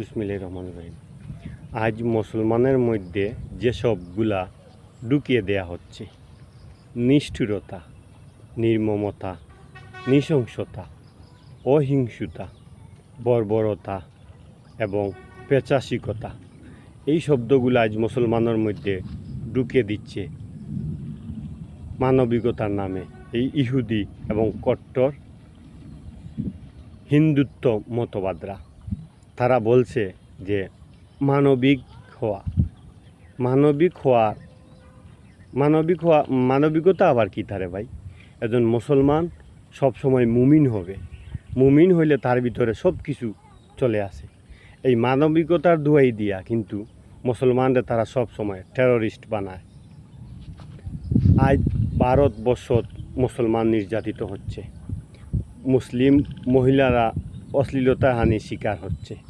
বিসমিল্লাহ রহমান রহিম। আজ মুসলমানের মধ্যে যেসবগুলা ঢুকিয়ে দেয়া হচ্ছে, নিষ্ঠুরতা, নির্মমতা, নৃশংসতা, অহিংসতা, বর্বরতা এবং পেচাসিকতা, এই শব্দগুলো আজ মুসলমানের মধ্যে ঢুকিয়ে দিচ্ছে মানবিকতার নামে। এই ইহুদি এবং কট্টর হিন্দুত্ব মতবাদরা তারা বলছে যে মানবিক হওয়া। মানবিক হওয়া মানবিক হওয়া, মানবিকতা আবার কী তারে ভাই? একজন মুসলমান সবসময় মুমিন হবে। মুমিন হইলে তার ভিতরে সব কিছু চলে আসে। এই মানবিকতার দুয়াই দিয়া কিন্তু মুসলমানরা তারা সব সময় টেররিস্ট বানায়। আজ ভারতবর্ষত মুসলমান নির্যাতিত হচ্ছে। মুসলিম মহিলারা অশ্লীলতা হানি শিকার হচ্ছে।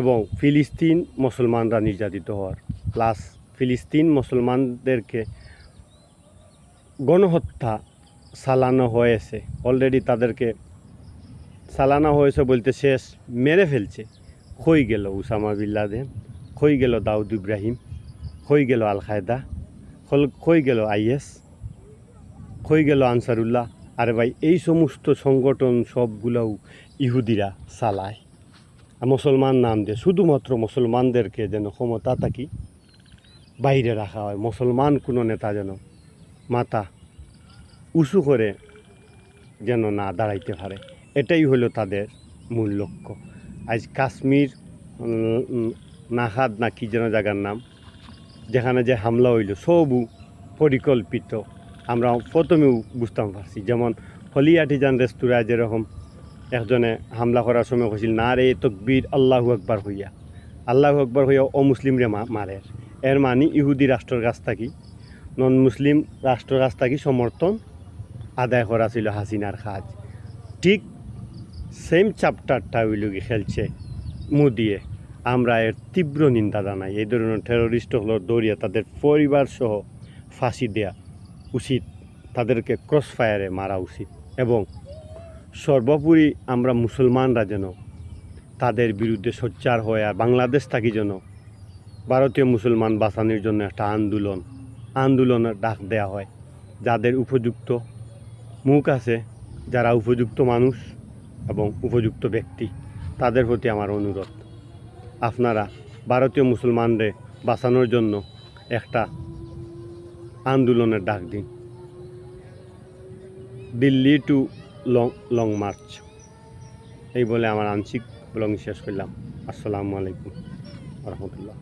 এবং ফিলিস্তিন মুসলমানরা নির্যাতিত হওয়ার। প্লাস ফিলিস্তিন মুসলমানদেরকে গণহত্যা চালানো হয়েছে। অলরেডি তাদেরকে চালানো হয়েছে বলতে শেষ মেরে ফেলছে। হয়ে গেল উসামা বিল্লাদেন হয়ে গেল দাউদ ইব্রাহিম হয়ে গেল আল কায়দা হয়ে গেল আইএস হয়ে গেল আনসারুল্লাহ। আরে ভাই, এই সমস্ত সংগঠন সবগুলোও ইহুদিরা চালায়। মুসলমান নাম দিয়ে, শুধুমাত্র মুসলমানদেরকে যেন ক্ষমতা থাকি, বাইরে রাখা হয়। মুসলমান কোনো নেতা যেন মাথা উঁচু করে যেন না দাঁড়াইতে পারে। এটাই হলো তাদের মূল লক্ষ্য। আজ কাশ্মীর নাহাদ না কি যেন জায়গার নাম, যেখানে যে হামলা হইল, সবু পরিকল্পিত। আমরা প্রথমেও বুঝতাম পারছি, যেমন হলিয়াটিজান রেস্তোরাঁ যেরকম একজনে হামলা করার সময় কৈছিল, না রে, তকবীর আল্লাহু আকবার হইয়া। আল্লাহু আকবার হইয়া অমুসলিমরে মা, মারে। এর মানে ইহুদি রাষ্ট্রের কাছ থাকি নন মুসলিম রাষ্ট্রের কাছ থাকি সমর্থন আদায় করা ছিল হাসিনার কাজ। ঠিক সেম চ্যাপ্টারটা ওইলুকি খেলছে মোদিয়ে। আমরা এর তীব্র নিন্দা জানাই। এই ধরনের টেরোরিস্ট হলো দৌড়িয়ে তাদের পরিবার সহ ফাঁসি দেয়া উচিত। তাদেরকে ক্রস ফায়ারে মারা উচিত। এবং সর্বোপরি আমরা মুসলমানরা যেন তাদের বিরুদ্ধে সোচ্চার হয়ে আর বাংলাদেশ থাকি যেন ভারতীয় মুসলমান বাঁচানোর জন্য একটা আন্দোলন, আন্দোলনের ডাক দেয়া হয়। যাদের উপযুক্ত মুখ আছে, যারা উপযুক্ত মানুষ এবং উপযুক্ত ব্যক্তি, তাদের প্রতি আমার অনুরোধ। আপনারা ভারতীয় মুসলমানদের বাঁচানোর জন্য একটা আন্দোলনের ডাক দিন। Delhi to long long march এই বলে আমার আংশিক ব্লগ শেষ করলাম। আসসালামু আলাইকুম রহমতুল্লাহ।